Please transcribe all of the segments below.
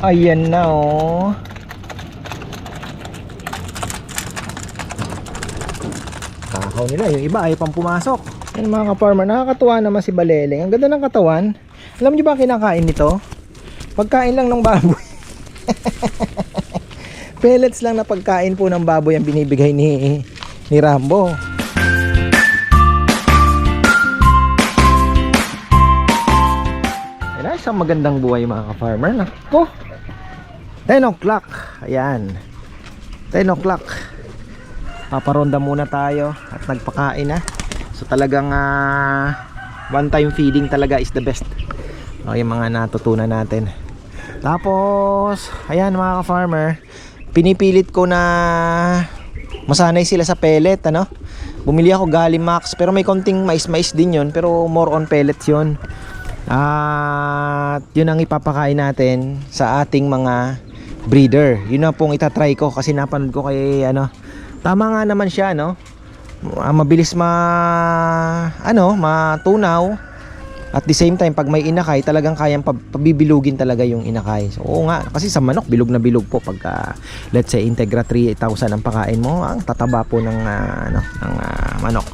Ayan na oh. Kakaw nila, yung iba ay pang pumasok. Yan mga ka-farmer, nakakatuwa naman si Baleleng. Ang ganda ng katawan. Alam niyo ba kinakain nito? Pagkain lang ng baboy. Pellets lang na pagkain po ng baboy ang binibigay ni ni Rambo. Yan na, isang magandang buhay mga ka-farmer. Nako! 10 o'clock. Ayan. 10 o'clock. Paparonda muna tayo at nagpakain na. So talagang ah, one time feeding talaga is the best. O, yung mga natutunan natin. Tapos, ayan mga ka-farmer, pinipilit ko na masanay sila sa pellet, ano? Bumili ako Galimax, pero may konting mais-mais din yon pero more on pellets yon At yun ang ipapakain natin sa ating mga breeder. Yun na pong itatry ko kasi napanood ko kay ano. Tama nga naman siya, no? Ah, Mabilis ma ano, matunaw. At the same time, pag may inakay, talagang kayang pab- pabibilugin talaga yung inakay. So, oo nga, kasi sa manok, bilog na bilog po pagka, let's say, Integra 3000 ang pakain mo, ang tataba po ng, ah, ano, ng ah, manok.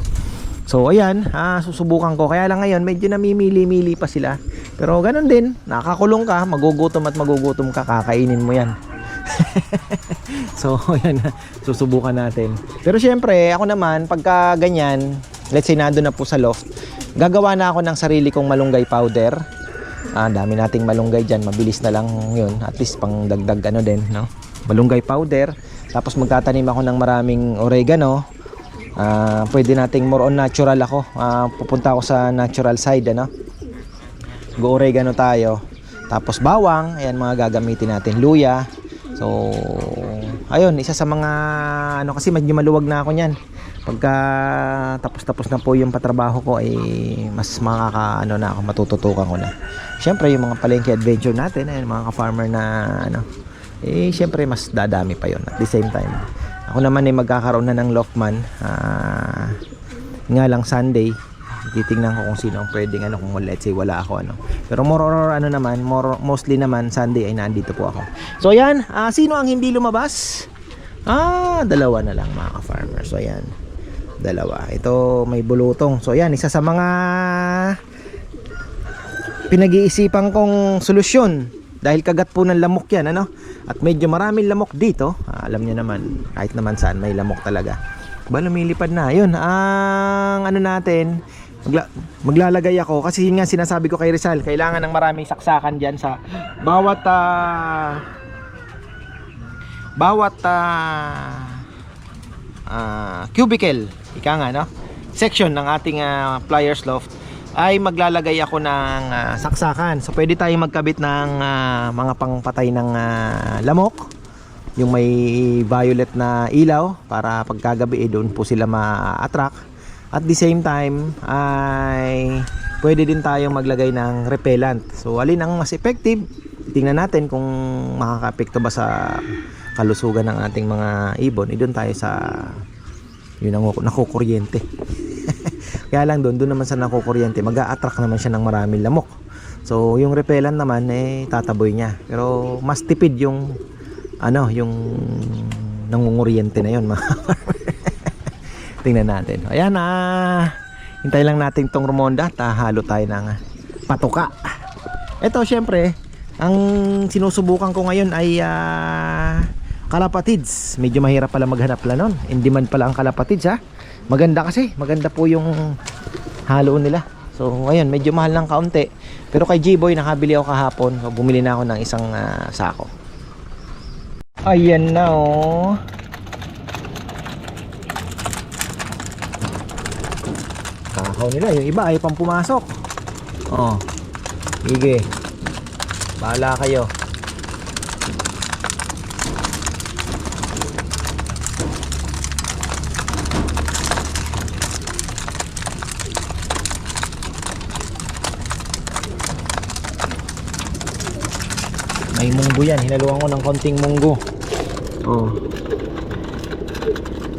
So, ayan, ah, susubukan ko. Kaya lang ngayon, medyo namimili-mili pa sila. Pero ganun din, nakakulong ka, magugutom at magugutom ka, kakainin mo yan. so, ayan, susubukan natin. Pero syempre, ako naman, pagka ganyan, let's say nando na po sa loft, gagawa na ako ng sarili kong malunggay powder. Ah, dami nating malunggay dyan, mabilis na lang yun. At least pang dagdag ano din, no? Malunggay powder. Tapos magtatanim ako ng maraming oregano. Ah, pwede nating more on natural ako. Ah, pupunta ako sa natural side, ano? Go oregano tayo. Tapos bawang, ayan mga gagamitin natin. Luya. So, ayun, isa sa mga ano kasi medyo maluwag na ako niyan. Pagka tapos-tapos na po yung patrabaho ko ay mas makaka ano na ako matututukan ko na. Syempre yung mga palengke adventure natin, ayun mga ka-farmer na ano, eh syempre mas dadami pa yon at the same time. Ako naman ay magkakaroon na ng Loftman. Ah, nga lang Sunday, titingnan ko kung sino ang pwedeng ano kung let's say wala ako ano. Pero more or ano naman, more mostly naman Sunday ay nandito po ako. So ayan, ah, sino ang hindi lumabas? Ah, dalawa na lang mga ka-farmer. So ayan. Dalawa. Ito may bulutong. So ayan, isa sa mga pinag-iisipan kong solusyon dahil kagat po ng lamok yan ano at medyo maraming lamok dito alam niyo naman kahit naman saan may lamok talaga ba lumilipad na yun ang ano natin magla- maglalagay ako kasi yun nga sinasabi ko kay Rizal kailangan ng maraming saksakan dyan sa bawat ah, bawat ah, ah, cubicle ika nga no section ng ating ah, pliers loft ay maglalagay ako ng ah, saksakan. So pwede tayong magkabit ng ah, mga pangpatay ng ah, lamok. Yung may violet na ilaw para pagkagabi eh, doon po sila ma-attract. At the same time ay pwede din tayong maglagay ng repellent. So alin ang mas effective? Tingnan natin kung makaka-apekto ba sa kalusugan ng ating mga ibon. Eh, doon tayo sa yun ang nakukuryente. Kaya lang doon, doon naman sa nakukuryente, mag attract naman siya ng maraming lamok. So, yung repellent naman, eh, tataboy niya. Pero, mas tipid yung, ano, yung nangunguryente na yun, mga Tingnan natin. Ayan, ah, hintay lang natin tong rumonda, tahalo tayo ng patuka. Ito, syempre, ang sinusubukan ko ngayon ay, ah, kalapatids. Medyo mahirap pala maghanap pala nun. In demand pala ang kalapatids, ha? Maganda kasi, maganda po yung halo nila. So ngayon, medyo mahal ng kaunti. Pero kay G-Boy, nakabili ako kahapon. So, bumili na ako ng isang ah, sako. Ayan na oh. Kakaw nila, yung iba ay pang pumasok. Oh. Sige. Bahala kayo. munggo yan. Hinaluan ko ng konting munggo oh.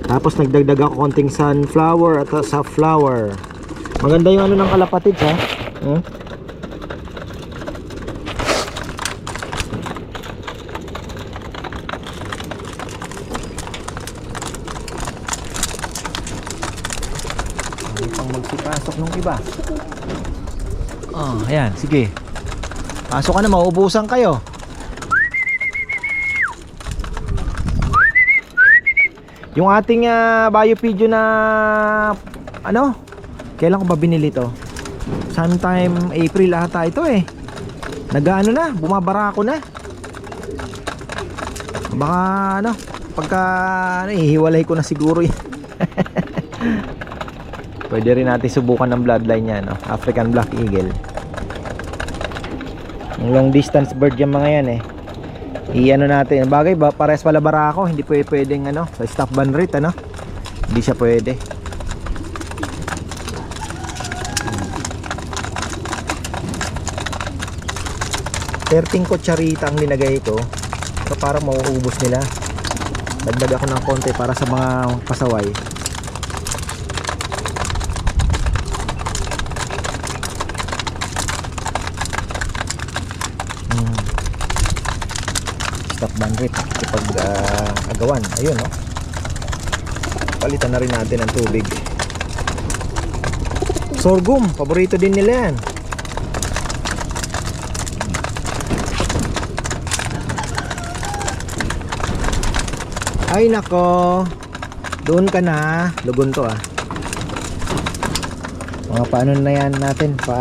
Tapos nagdagdag ako konting sunflower at uh, sa flower maganda yung ano ng kalapatid ha? Hmm? Huh? pang magsipasok nung iba. Oh ayan. Sige. Pasok ka na mauubusan kayo. Yung ating uh, biopedio na ano? Kailan ko ba binili to? Sometime April ata ito eh. Nagaano na, bumabara ako na. Baka ano, pagka ano, ihiwalay ko na siguro yun. Pwede rin natin subukan ng bloodline niya, no? African Black Eagle. Yung long distance bird yung mga yan eh. I-ano natin. Bagay ba, pares pala bara ako. Hindi pwede pwedeng ano, stop ban rate, ano? Hindi siya pwede. Terting kutsarita ang linagay ko. Pero parang mauubos nila. Dagdag ako ng konti para sa mga pasaway. Stop ban rate kapag ah, agawan. Ayun, no? Palitan na rin natin ang tubig. Sorghum, paborito din nila yan. Ay nako. Doon ka na. Lugon to ah. Mga paano na yan natin pa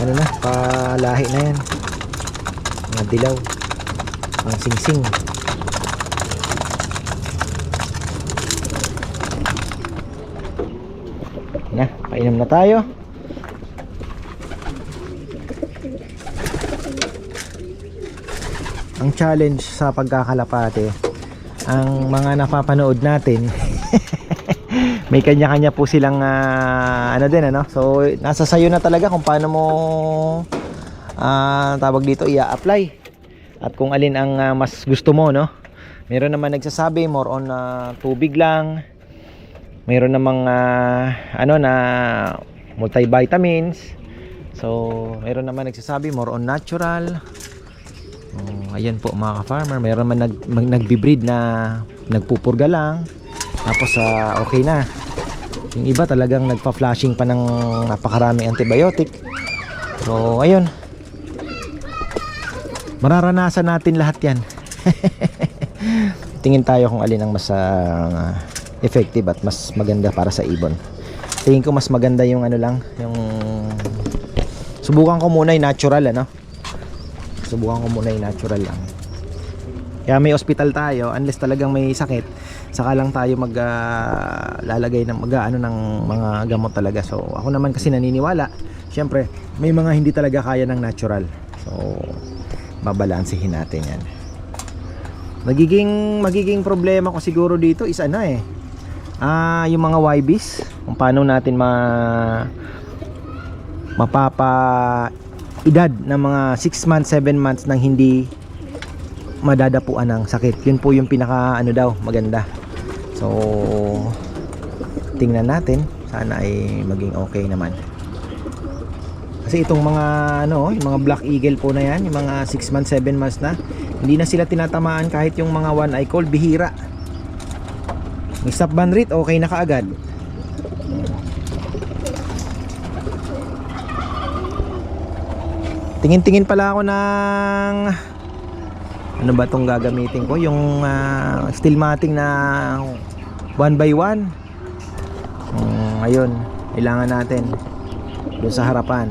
ano na pa lahi na yan. Mga dilaw. Ang singsing. Na, painom na tayo. ang challenge sa pagkakalapate ang mga napapanood natin may kanya-kanya po silang ah, ano din ano so nasa sayo na talaga kung paano mo ah, tawag dito i-apply at kung alin ang ah, mas gusto mo no meron naman nagsasabi more on ah, tubig lang meron namang ah, ano na multivitamins so meron naman nagsasabi more on natural Oh, ayan po mga ka-farmer, mayroon man nag, mag, nagbi-breed na nagpupurga lang. Tapos ah, okay na. Yung iba talagang nagpa-flashing pa ng napakaraming antibiotic. So, ayun. Mararanasan natin lahat 'yan. Tingin tayo kung alin ang mas ah, effective at mas maganda para sa ibon. Tingin ko mas maganda yung ano lang, yung subukan ko muna yung natural ano? Subukan ko muna yung natural lang. Kaya may hospital tayo unless talagang may sakit saka lang tayo mag ah, lalagay ng mag ano ng mga gamot talaga. So ako naman kasi naniniwala. Syempre may mga hindi talaga kaya ng natural. So babalansehin natin yan magiging magiging problema ko siguro dito is ano eh ah yung mga YBs kung paano natin ma mapapa edad ng mga 6 months, 7 months nang hindi madadapuan ng sakit. Yun po yung pinaka ano daw, maganda. So tingnan natin, sana ay maging okay naman. Kasi itong mga ano, yung mga black eagle po na yan, yung mga 6 months, 7 months na, hindi na sila tinatamaan kahit yung mga one eye cold bihira. May stop ban rate, okay na kaagad. Tingin-tingin pala ako ng ano ba tong gagamitin ko? Yung uh, steel matting na 1 by 1. Um, ayun, kailangan natin doon sa harapan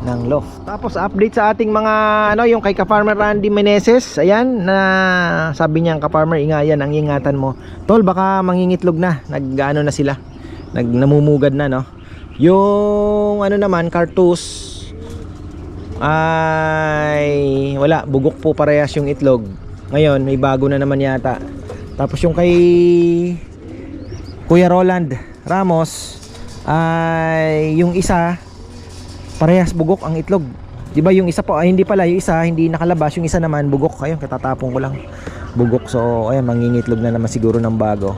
ng loft. Tapos update sa ating mga ano yung kay ka-farmer Randy Meneses. Ayan na sabi niya ka-farmer ingayan ang ingatan mo. Tol baka mangingitlog na. Nag-ano na sila. Nag namumugad na no. Yung ano naman, cartus ay wala, bugok po parehas yung itlog. Ngayon, may bago na naman yata. Tapos yung kay Kuya Roland Ramos ay yung isa parehas bugok ang itlog. 'Di ba yung isa po ay hindi pala yung isa hindi nakalabas, yung isa naman bugok. Ayun, katatapon ko lang. Bugok. So, ayun mangingitlog na naman siguro ng bago.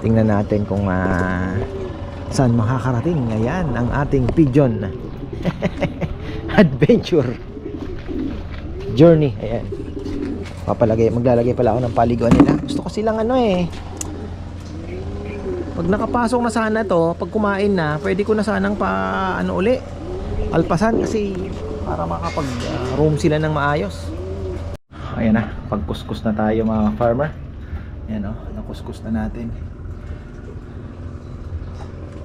Tingnan natin kung ah, saan makakarating ngayon ang ating pigeon adventure journey ayan papalagay maglalagay pala ako ng paliguan nila gusto ko silang ano eh Pag nakapasok na sana to, pag kumain na, pwede ko na sanang pa ano uli. Alpasan kasi para makapag ah, roam sila ng maayos. Ayan na, pagkuskus na tayo mga farmer. Ayan o, nakuskus na natin.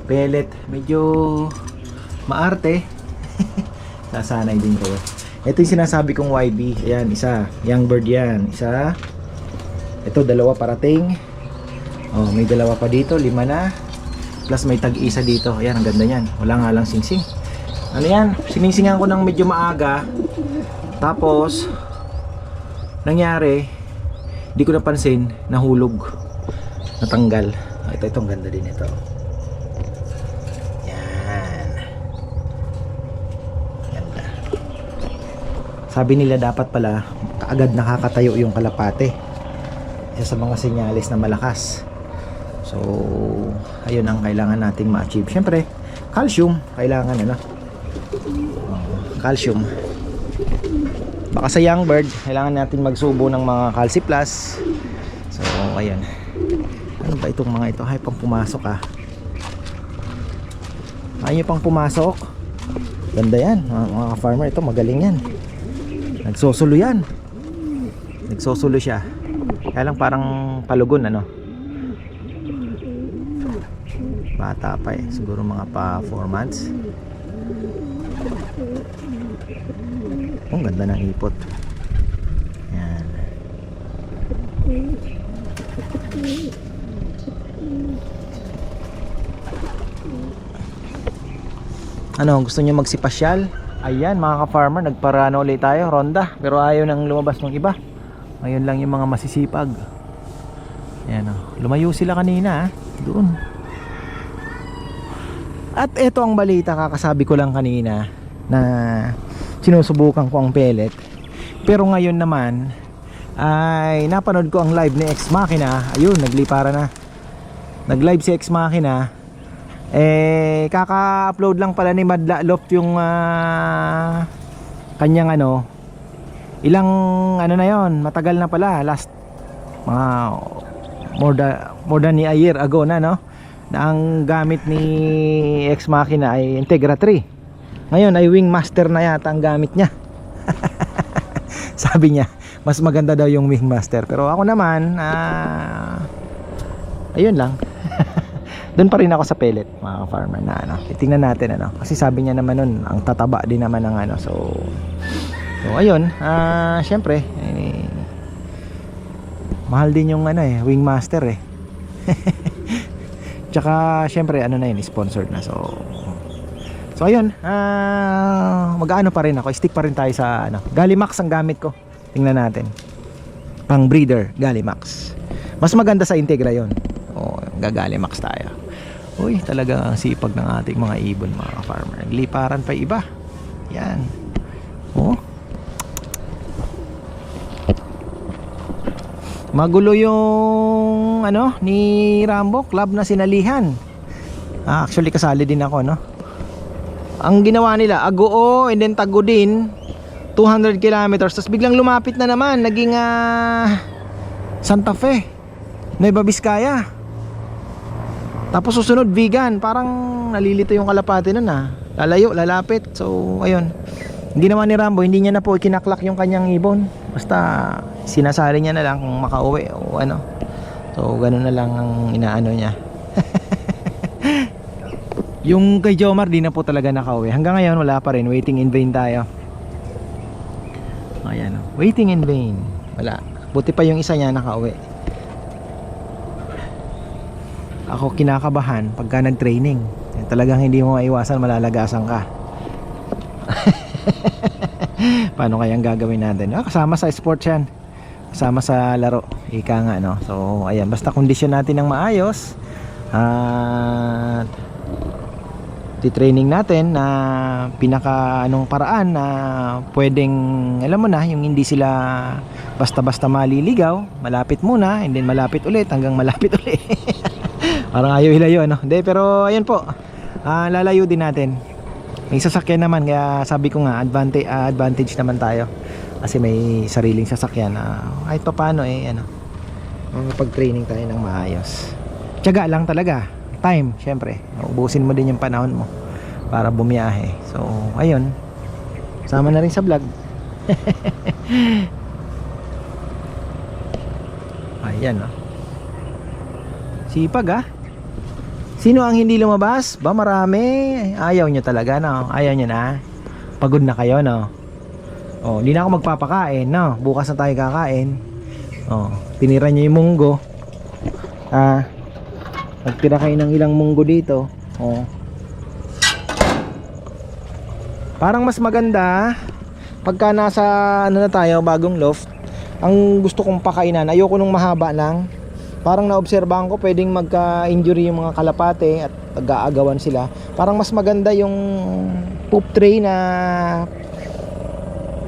Pellet, medyo maarte. Sasanay din kayo. Ito yung sinasabi kong YB. Ayan, isa. Young bird yan. Isa. Ito, dalawa parating. Oh, may dalawa pa dito. Lima na. Plus may tag-isa dito. Ayan, ang ganda yan. Wala nga lang singsing. Ano yan? Siningsingan ko ng medyo maaga. Tapos, nangyari, di ko napansin, nahulog. Natanggal. Ah, Ito, itong ganda din ito. Yan. Ganda. Sabi nila dapat pala kaagad nakakatayo yung kalapate. Isa sa mga senyalis na malakas. So, ayun ang kailangan nating ma-achieve. Siyempre, calcium, kailangan ano. Calcium. Baka sa young bird, kailangan natin magsubo ng mga calci plus. So, ayan. Ano ba itong mga ito? Ay, pang pumasok ah. Ayaw pang pumasok. Ganda yan. Mga, mga farmer ito, magaling yan. Nagsosulo yan. Nagsosulo siya. Kaya lang parang palugon ano. Bata pa eh. Siguro mga pa 4 months. Oh, ang ganda ng ipot. Yan. Ano, gusto niyo magsipasyal? Ayan, mga ka-farmer, nagparano ulit tayo, ronda. Pero ayaw nang lumabas ng iba. Ngayon lang yung mga masisipag. Ayan, oh. lumayo sila kanina, ah. doon. At ito ang balita, kakasabi ko lang kanina na sinusubukan ko ang pellet. Pero ngayon naman ay napanood ko ang live ni Ex Machina. Ayun, naglipara na. Nag-live si Ex Machina. Eh kaka-upload lang pala ni Madla Loft yung ah, kanyang ano ilang ano na yon matagal na pala last mga more than, more than a year ago na no na ang gamit ni Ex Machina ay Integra 3 ngayon ay Wingmaster na yata ang gamit niya. Sabi niya mas maganda daw yung Wingmaster pero ako naman ah ayun lang. Doon pa rin ako sa pellet mga farmer na ano. Tingnan natin ano. Kasi sabi niya naman nun ang tataba din naman ng ano so so ayun. Ah syempre eh, mahal din yung ano eh wingmaster eh tsaka syempre ano na yun sponsored na. So so ayun. Ah mag-ano pa rin ako. Stick pa rin tayo sa ano Galimax ang gamit ko. Tingnan natin. Pang breeder Galimax. Mas maganda sa Integra yon o gagalimax tayo. Uy talaga ang sipag ng ating mga ibon mga farmer. Nagliparan pa iba. Yan. Oh magulo yung ano ni Rambo club na sinalihan. Ah, actually kasali din ako no? Ang ginawa nila Agoo and then Tago din 200 kilometers. Tapos biglang lumapit na naman naging ah, Santa Fe Nueva Vizcaya. Tapos susunod vegan. Parang nalilito yung kalapate nun ah. Lalayo lalapit. So ayun. Naman ni Rambo hindi niya na po ikinaklak yung kanyang ibon basta sinasali niya na lang kung makauwi o ano. So ganun na lang ang inaano niya. Yung kay Jomar di na po talaga nakauwi. Hanggang ngayon wala pa rin. Waiting in vain tayo. Ayan oh. waiting in vain. Wala. Buti pa yung isa niya nakauwi. Ako kinakabahan pagka nag-training. Talagang hindi mo maiwasan malalagasan ka. Paano kayang gagawin natin? Ah, kasama sa sports yan. Kasama sa laro. Ika nga, no? So, ayan. Basta kondisyon natin ng maayos. At titraining natin na pinaka anong paraan na pwedeng alam mo na yung hindi sila basta-basta maliligaw malapit muna and then malapit ulit hanggang malapit ulit Parang ayaw hilayo ano. Hindi pero ayun po. Ah, lalayo din natin. May sasakyan naman kaya sabi ko nga advantage advantage naman tayo. Kasi may sariling sasakyan na kahit pa paano eh ano. Pag training tayo ng maayos. Tiyaga lang talaga. time, syempre. Ubusin mo din yung panahon mo para bumiyahe. So, ayun. Sama na rin sa vlog. Ayan, oh. Sipag, ah. Sino ang hindi lumabas? Ba, marami. Ayaw nyo talaga, no? Ayaw nyo na. Pagod na kayo, no? Oh, hindi na ako magpapakain, no? Bukas na tayo kakain. Oh, tinira nyo yung munggo. Ah, nagtira kayo ng ilang munggo dito. Oh. Parang mas maganda pagka nasa ano na tayo, bagong loft. Ang gusto kong pakainan, ayoko nung mahaba lang. Parang naobserbahan ko pwedeng magka-injury yung mga kalapate at nag-aagawan sila. Parang mas maganda yung poop tray na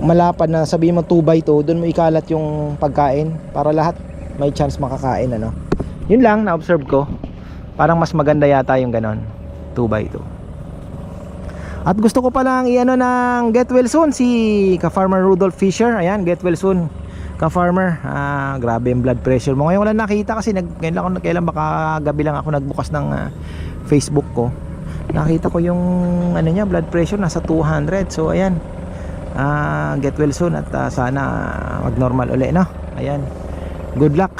malapad na sabihin mo 2 by 2 doon mo ikalat yung pagkain para lahat may chance makakain ano. Yun lang na observe ko. Parang mas maganda yata yung ganon 2 by 2 at gusto ko palang i-ano ng get well soon si ka-farmer Rudolph Fisher. Ayan get well soon ka-farmer ah, grabe yung blood pressure mo. Ngayon wala nakita kasi nag, ngayon lang ako kailan baka gabi lang ako nagbukas ng ah, Facebook ko. Nakita ko yung ano niya blood pressure nasa 200 so ayan. Ah, get well soon at ah, sana mag normal uli no? Ayan. Good luck.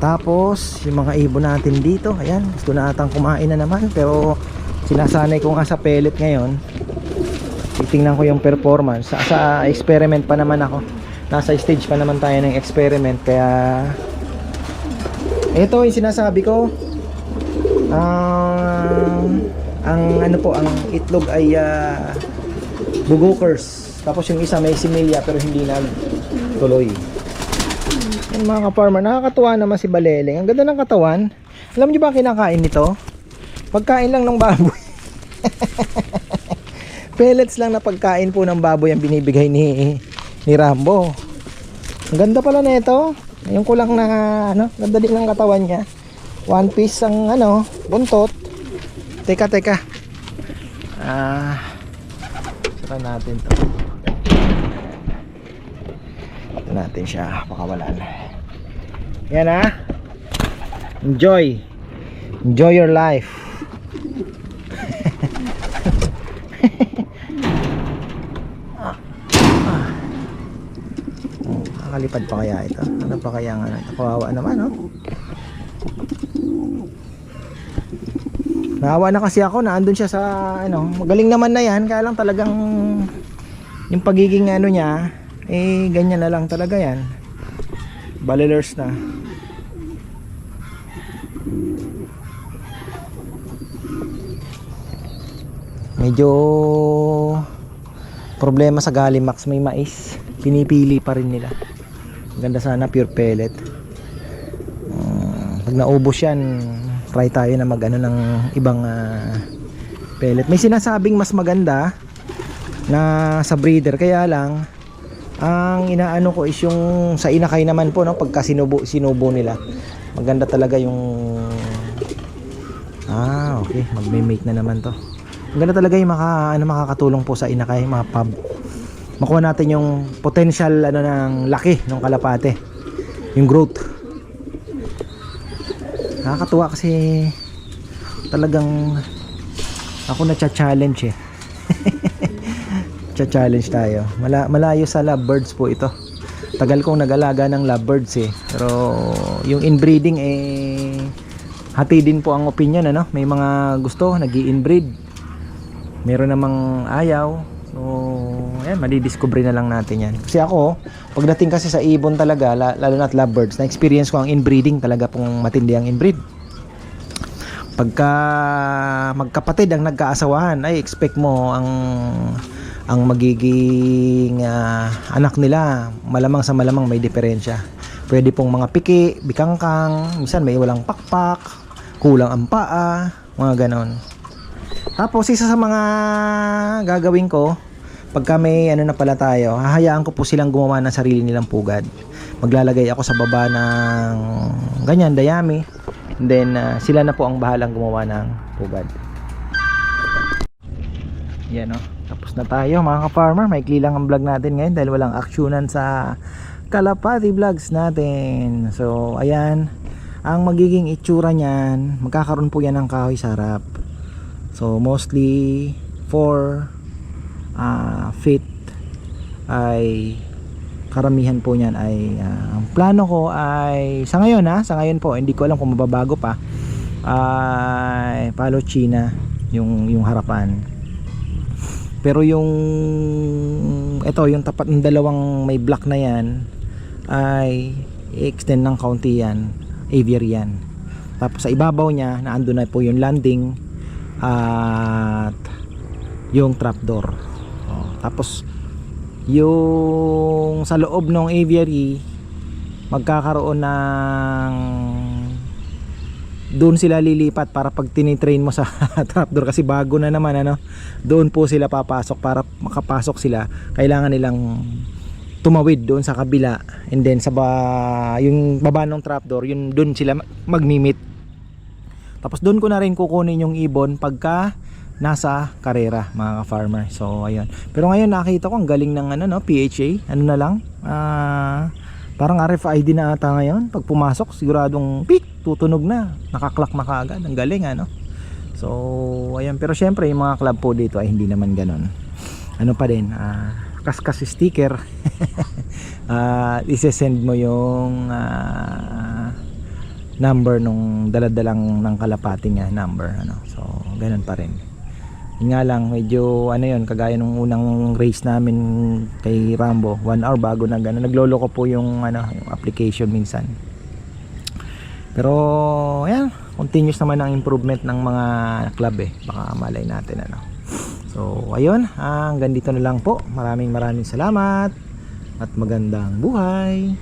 Tapos yung mga ibon natin dito ayan. Gusto na atang kumain na naman pero sinasanay ko nga sa pellet ngayon titingnan ko yung performance. Sa, sa experiment pa naman ako. Nasa stage pa naman tayo ng experiment kaya ito yung sinasabi ko. Ah, ang ano po ang itlog ay uh, bugokers. Tapos yung isa may similya pero hindi na tuloy. Yan mga ka-farmer nakakatuwa naman si Baleleng ang ganda ng katawan. Alam niyo ba kinakain nito? Pagkain lang ng baboy pellets lang na pagkain po ng baboy ang binibigay ni ni Rambo. Ang ganda pala na ito yung kulang na ano ganda din ng katawan niya. One piece ang ano buntot. Teka teka. Ah saka natin to. Ito natin siya pakawalan. Yan ah. Enjoy. Enjoy your life Nakalipad pa kaya ito? Ano pa kaya nga? Kawawa naman, oh. Naawa na kasi ako, naandun siya sa, ano, magaling naman na yan, kaya lang talagang, yung pagiging ano niya, eh, ganyan na lang talaga yan. Balilers na. Medyo problema sa Galimax may mais. Pinipili pa rin nila. Ganda sana pure pellet. Mm, pag naubos yan, try tayo na mag ano ng ibang ah, pellet. May sinasabing mas maganda na sa breeder kaya lang ang inaano ko is yung sa inakay naman po no pagka sinubo sinubo nila. Maganda talaga yung Ah, okay. Magme-make na naman 'to. Ang ganda talaga yung maka, ano, makakatulong po sa inakay, mga pub. Makuha natin yung potential ano ng laki ng kalapate. Yung growth. Nakakatuwa kasi talagang ako na challenge eh. challenge tayo. Mala, malayo sa lovebirds po ito. Tagal kong nag-alaga ng lovebirds eh. Pero yung inbreeding eh hati din po ang opinion ano. May mga gusto nag inbreed meron namang ayaw so ayan madidiscover na lang natin yan. Kasi ako pagdating kasi sa ibon talaga la- lalo na at lovebirds na experience ko ang inbreeding talaga pong matindi ang inbreed. Pagka magkapatid ang nagkaasawahan ay expect mo ang ang magiging ah, anak nila malamang sa malamang may diferensya. Pwede pong mga piki, bikangkang minsan may walang pakpak kulang ang paa mga ganon. Tapos isa sa mga gagawin ko pagka may ano na pala tayo, hahayaan ko po silang gumawa ng sarili nilang pugad. Maglalagay ako sa baba ng ganyan, dayami. And then ah, sila na po ang bahalang gumawa ng pugad. Yan o. Tapos na tayo mga ka-farmer. Maikli lang ang vlog natin ngayon dahil walang actionan sa Kalapati vlogs natin. So, ayan. Ang magiging itsura niyan, magkakaroon po yan ng kahoy sa harap. So, mostly 4 ah, feet ay karamihan po niyan ay ah, ang plano ko ay sa ngayon ha, sa ngayon po, hindi ko alam kung mababago pa ay palo China yung yung harapan. Pero yung ito yung tapat ng dalawang may black na yan ay i-extend ng kaunti yan, aviary yan. Tapos sa ibabaw niya na ando na po yung landing at yung trapdoor. Tapos yung sa loob ng aviary magkakaroon ng doon sila lilipat para pag tinitrain mo sa trapdoor kasi bago na naman ano doon po sila papasok para makapasok sila. Kailangan nilang tumawid doon sa kabila and then sa ba, yung baba ng trapdoor yun doon sila magmimit tapos doon ko na rin kukunin yung ibon pagka nasa karera mga ka-farmer. So ayun. Pero ngayon nakita ko ang galing ng ano no PHA ano na lang? Ah parang RFID na ata ngayon. Pag pumasok siguradong pik tutunog na. Nakaklak na kaagad. Ang galing ano? So ayan pero syempre yung mga club po dito ay hindi naman ganon ano pa din ah kaskas sticker. Ah isesend mo yung ah, number nung daladalang ng kalapati niya number ano? So ganun pa rin yun nga lang medyo ano yun kagaya nung unang race namin kay Rambo 1 hour bago nag ano, naglolo ko po yung ano yung application minsan. Pero ayan continuous naman ang improvement ng mga club eh. Baka malay natin ano. So ayun hanggang dito na lang po. Maraming maraming salamat at magandang buhay